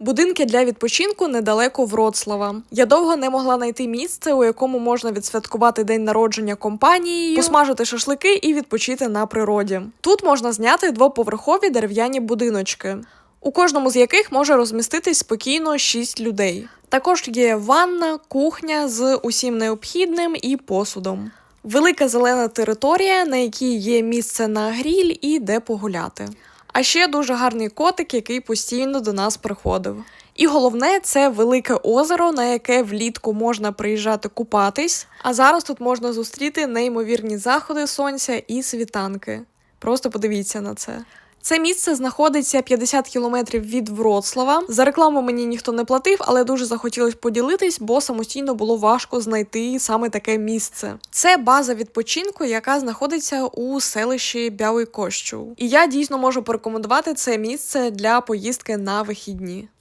Будинки для відпочинку недалеко Вроцлава. Я довго не могла знайти місце, у якому можна відсвяткувати день народження компанією, посмажити шашлики і відпочити на природі. Тут можна зняти двоповерхові дерев'яні будиночки, у кожному з яких може розміститись спокійно 6 людей. Також є ванна, кухня з усім необхідним і посудом. Велика зелена територія, на якій є місце на гріль і де погуляти. А ще дуже гарний котик, який постійно до нас приходив. І головне, це велике озеро, на яке влітку можна приїжджати купатись. А зараз тут можна зустріти неймовірні заходи сонця і світанки. Просто подивіться на це. Це місце знаходиться 50 кілометрів від Вроцлава. За рекламу мені ніхто не платив, але дуже захотілося поділитись, бо самостійно було важко знайти саме таке місце. Це база відпочинку, яка знаходиться у селищі Бялий Кощу. І я дійсно можу порекомендувати це місце для поїздки на вихідні.